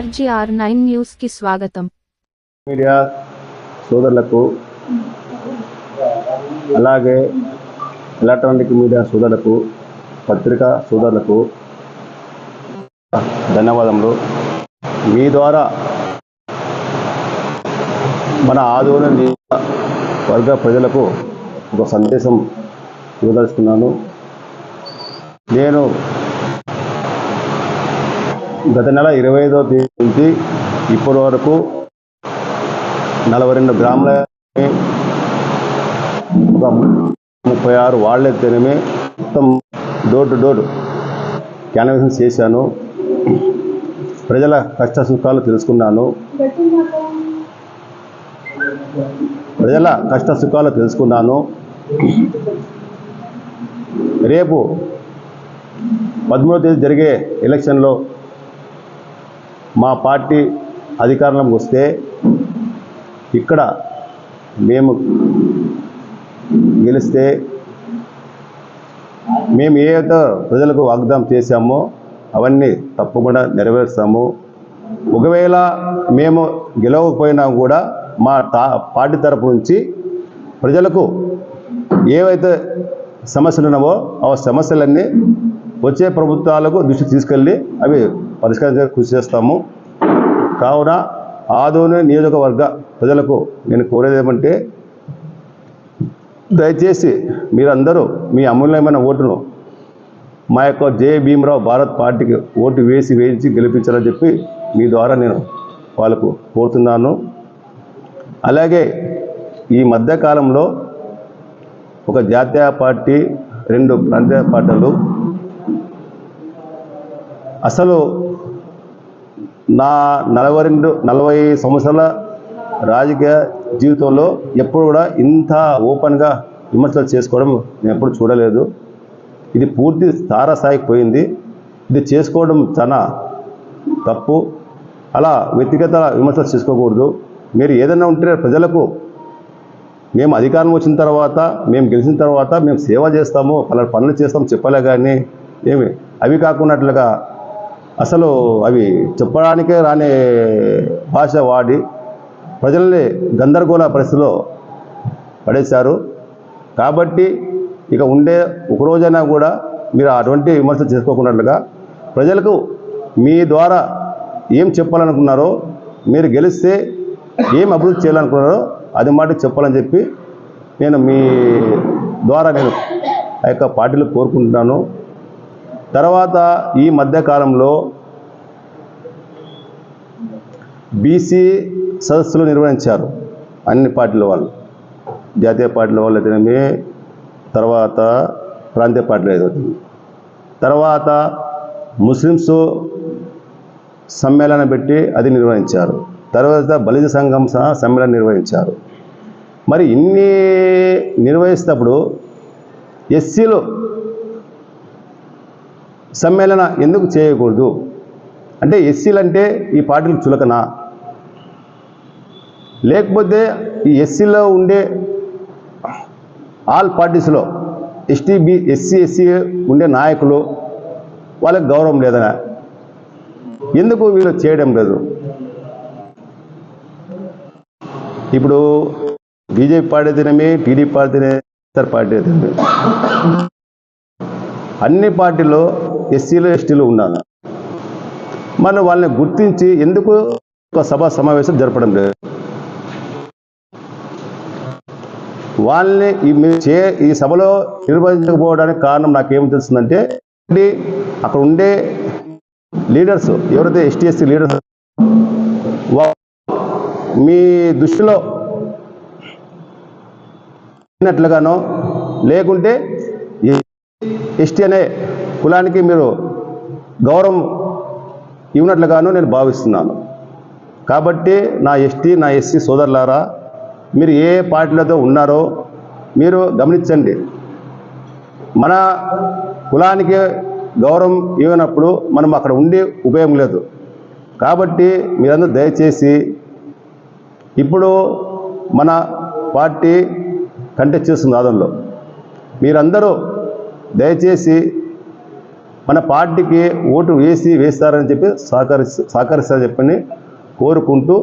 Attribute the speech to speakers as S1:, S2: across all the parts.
S1: RGR nine న్యూస్కి స్వాగతం.
S2: Media సోదరులకు అలాగే ఎలక్ట్రానిక్ మీడియా సోదరులకు పత్రికా సోదరులకు ధన్యవాదములు. మీ ద్వారా మన ఆదోళన వర్గ ప్రజలకు ఒక సందేశం ఇవ్వదలుచుకున్నాను. నేను గత నెల ఇరవై ఐదో తేదీ నుంచి ఇప్పటి వరకు నలభై రెండు గ్రాముల ఒక ముప్పై ఆరు వాళ్ళ ఎత్తేనేమి మొత్తం డోర్ టు డోర్ క్యాన్వేషన్ చేశాను. ప్రజల కష్ట సుఖాలు తెలుసుకున్నాను. ప్రజల కష్ట సుఖాలు తెలుసుకున్నాను. రేపు పదమూడో తేదీ జరిగే ఎలక్షన్లో మా పార్టీ అధికారంలోకి వస్తే ఇక్కడ మేము గెలిస్తే మేము ఏదైతే ప్రజలకు వాగ్దానం చేశామో అవన్నీ తప్పకుండా నెరవేరుస్తాము. ఒకవేళ మేము గెలవకపోయినా కూడా మా తా పార్టీ తరపు నుంచి ప్రజలకు ఏవైతే సమస్యలు ఉన్నావో ఆ సమస్యలన్నీ వచ్చే ప్రభుత్వాలకు దృష్టి తీసుకెళ్ళి అవి పరిష్కరించడానికి కృషి చేస్తాము. కావున ఆదోని నియోజకవర్గ ప్రజలకు నేను కోరేది ఏమంటే దయచేసి మీరందరూ మీ అమూల్యమైన ఓటును మా యొక్క జే భీమరావు భారత్ పార్టీకి ఓటు వేసి వేయించి గెలిపించాలని చెప్పి మీ ద్వారా నేను వాళ్ళకు కోరుతున్నాను. అలాగే ఈ మధ్యకాలంలో ఒక జాతీయ పార్టీ రెండు ప్రాంతీయ పార్టీలు అసలు నా నలభై రెండు నలభై సంవత్సరాల రాజకీయ జీవితంలో ఎప్పుడు కూడా ఇంత ఓపెన్గా విమర్శలు చేసుకోవడం నేను ఎప్పుడు చూడలేదు. ఇది పూర్తి తారాస్థాయికి పోయింది. ఇది చేసుకోవడం చాలా తప్పు. అలా వ్యక్తిగత విమర్శలు చేసుకోకూడదు. మీరు ఏదైనా ఉంటే ప్రజలకు మేము అధికారం వచ్చిన తర్వాత మేము గెలిచిన తర్వాత మేము సేవ చేస్తాము పలా పనులు చేస్తాము చెప్పలే కానీ ఏమి అవి కాకున్నట్లుగా అసలు అవి చెప్పడానికే రాని భాష వాడి ప్రజల్ని గందరగోళ పరిస్థితిలో పడేశారు. కాబట్టి ఇక ఉండే ఒకరోజైనా కూడా మీరు అటువంటి విమర్శలు చేసుకోకున్నట్లుగా ప్రజలకు మీ ద్వారా ఏం చెప్పాలనుకున్నారో మీరు గెలిస్తే ఏం అభివృద్ధి చేయాలనుకున్నారో అది మాట చెప్పాలని చెప్పి నేను మీ ద్వారా నేను ఆ యొక్క పార్టీలు కోరుకుంటున్నాను. తర్వాత ఈ మధ్యకాలంలో బీసీ సదస్సులు నిర్వహించారు అన్ని పార్టీల వాళ్ళు. జాతీయ పార్టీల వాళ్ళు అయితేనేమి తర్వాత ప్రాంతీయ పార్టీలు అయితే తర్వాత ముస్లిమ్స్ సమ్మేళనం పెట్టి అది నిర్వహించారు. తర్వాత బలిజ సంఘం సహా సమ్మేళనం నిర్వహించారు. మరి ఇన్ని నిర్వహిస్తున్నప్పుడు ఎస్సీలు సమ్మేళన ఎందుకు చేయకూడదు? అంటే ఎస్సీలు అంటే ఈ పార్టీలు చులకనా? లేకపోతే ఈ ఎస్సీలో ఉండే ఆల్ పార్టీస్లో ఎస్టీ బి ఎస్సీ ఎస్సీ ఉండే నాయకులు వాళ్ళకి గౌరవం లేదనా? ఎందుకు వీళ్ళు చేయడం లేదు? ఇప్పుడు బీజేపీ పార్టీ అయితేనేమి టీడీపీ పార్టీ ఇతర పార్టీ అయితేనేమి అన్ని పార్టీలో ఎస్సీలు ఎస్టీలు ఉన్నారు మళ్ళీ వాళ్ళని గుర్తించి ఎందుకు ఒక సభా సమావేశం జరపడం లేదు? వాళ్ళని మీరు చే ఈ సభలో నిర్వహించకపోవడానికి కారణం నాకేం తెలుస్తుందంటే అక్కడ ఉండే లీడర్స్ ఎవరైతే ఎస్టీ ఎస్సీ లీడర్స్ మీ దృష్టిలో ఉన్నట్లుగానో లేకుంటే ఎస్టీ అనే కులానికి మీరు గౌరవం ఇవ్వనట్లుగాను నేను భావిస్తున్నాను. కాబట్టి నా ఎస్టీ నా ఎస్సీ సోదరులారా మీరు ఏ పార్టీలతో ఉన్నారో మీరు గమనించండి. మన కులానికి గౌరవం ఇవ్వనప్పుడు మనం అక్కడ ఉండి ఉపయోగం లేదు. కాబట్టి మీరందరూ దయచేసి ఇప్పుడు మన పార్టీ కంటెస్ట్ చేస్తుంది ఆదంలో. మీరందరూ దయచేసి మన పార్టీకి ఓటు వేసి వేస్తారని చెప్పి సహకరిస్తా సహకరిస్తారని చెప్పని కోరుకుంటూ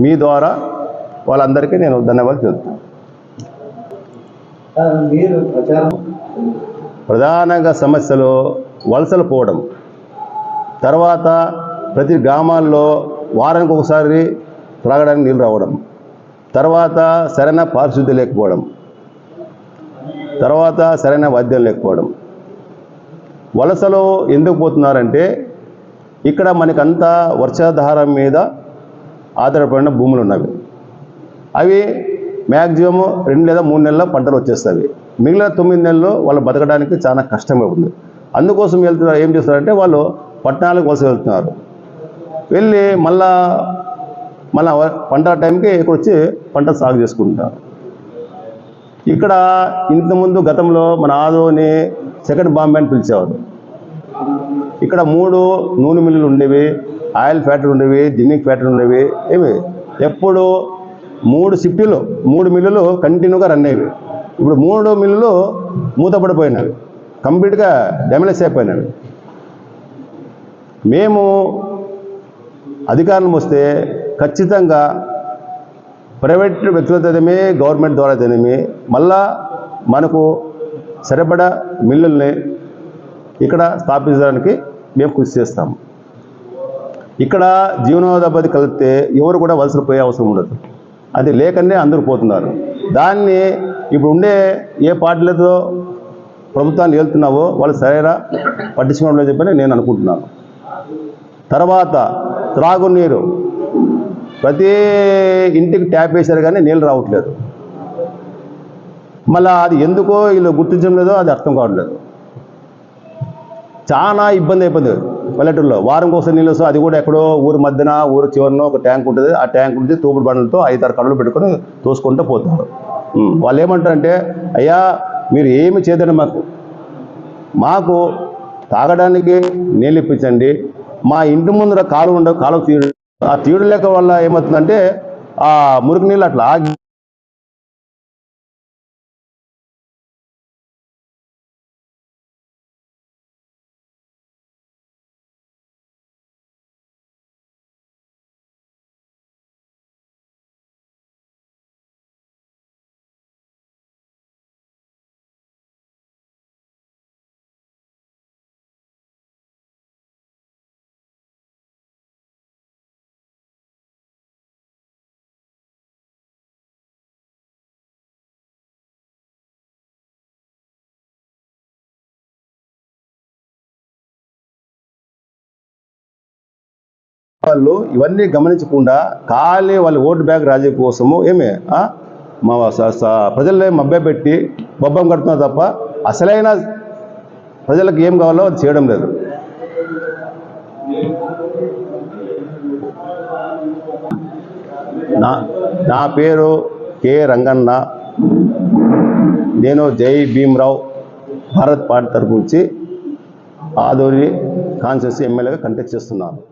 S2: మీ ద్వారా వాళ్ళందరికీ నేను ధన్యవాదాలు చెప్తాను
S3: ఆ, మీరు ప్రచారం
S2: ప్రధానంగా సమస్యలు వలసలు పోవడం. తర్వాత ప్రతి గ్రామాల్లో వారానికి ఒకసారి త్రాగడానికి నీళ్ళు రావడం. తర్వాత సరైన పారిశుద్ధ్యం లేకపోవడం. తర్వాత సరైన వైద్యం లేకపోవడం. వలసలో ఎందుకు పోతున్నారంటే ఇక్కడ మనకంతా వర్షాధారం మీద ఆధారపడిన భూములు ఉన్నవి. అవి మ్యాక్సిమం రెండు లేదా మూడు నెలల పంటలు వచ్చేస్తాయి. మిగిలిన తొమ్మిది నెలలు వాళ్ళు బతకడానికి చాలా కష్టంగా ఉంది. అందుకోసం వెళ్తున్నారు ఏం చేస్తారంటే వాళ్ళు పట్టణాలకు వలస వెళ్తున్నారు. వెళ్ళి మళ్ళా మళ్ళా పంట టైంకి ఇక్కడ వచ్చి పంట సాగు చేసుకుంటారు ఇక్కడ ఇంతకుముందు గతంలో మన ఆదోని సెకండ్ బాంబే అని పిలిచేవారు. ఇక్కడ మూడు నూనె మిల్లులు ఉండేవి ఆయిల్ ఫ్యాక్టరీ ఉండేవి జిన్నింగ్ ఫ్యాక్టరీ ఉండేవి ఏమి? ఎప్పుడు మూడు సిఫ్టీలు మూడు మిల్లులు కంటిన్యూగా రన్ అయ్యేవి. ఇప్పుడు మూడు మిల్లులు మూతపడిపోయినవి కంప్లీట్గా డ్యామేజ్ అయిపోయినవి మేము అధికారం వస్తే ఖచ్చితంగా ప్రైవేట్ వ్యక్తులతోనేమి గవర్నమెంట్ ద్వారా అయితేనేమి మళ్ళా మనకు సరిపడా మిల్లుల్ని ఇక్కడ స్థాపించడానికి మేము కృషి చేస్తాం ఇక్కడ జీవనోపాధి కలిగితే ఎవరు కూడా వలసలు పోయే అవసరం ఉండదు. అది లేకనే అందరూ పోతున్నారు. దాన్ని ఇప్పుడు ఉండే ఏ పార్టీలతో ప్రభుత్వాన్ని వెళ్తున్నావో వాళ్ళు సరైన పట్టించుకోవడం లేదు చెప్పని నేను అనుకుంటున్నాను. తర్వాత త్రాగునీరు. ప్రతి ఇంటికి ట్యాప్ వేశారు కానీ నీళ్ళు రావట్లేదు. మళ్ళీ అది ఎందుకో వీళ్ళు గుర్తించడం లేదో అది అర్థం కావట్లేదు చాలా ఇబ్బంది అయిపోయింది పల్లెటూరులో. వారం కోసం నీళ్ళు వస్తాయి అది కూడా ఎక్కడో ఊరు మధ్యన ఊరు చివరిన ఒక ట్యాంక్ ఉంటుంది. ఆ ట్యాంక్ నుంచి తూపుడు బండ్లతో ఐదారు కడలు పెట్టుకొని తోసుకుంటూ పోతారు. వాళ్ళు ఏమంటారంటే అయ్యా మీరు ఏమి చేయదండి మాకు? మాకు తాగడానికి నీళ్ళు ఇప్పించండి. మా ఇంటి ముందర కాలువ ఉండవు కాలువ తీరు ఆ తీయడం లేక వల్ల ఏమవుతుందంటే ఆ మురికి నీళ్ళు అట్లా ఆగి వాళ్ళు ఇవన్నీ గమనించకుండా ఖాళీ వాళ్ళ ఓటు బ్యాగ్ రాజీ కోసము ఏమే మా స- స- ప్రజల్ని మభ్యపెట్టి బొబ్బం కడుతున్నారు తప్ప అసలైన ప్రజలకు ఏం కావాలో అది చేయడం లేదు. నా నా పేరు కె. రంగన్న. నేను జై భీమ్రావ్ భారత్ పార్టీ తరపు నుంచి ఆదోరి కాన్స్టిట్యూన్సీ ఎమ్మెల్యేగా కంటెక్ట్ చేస్తున్నాను.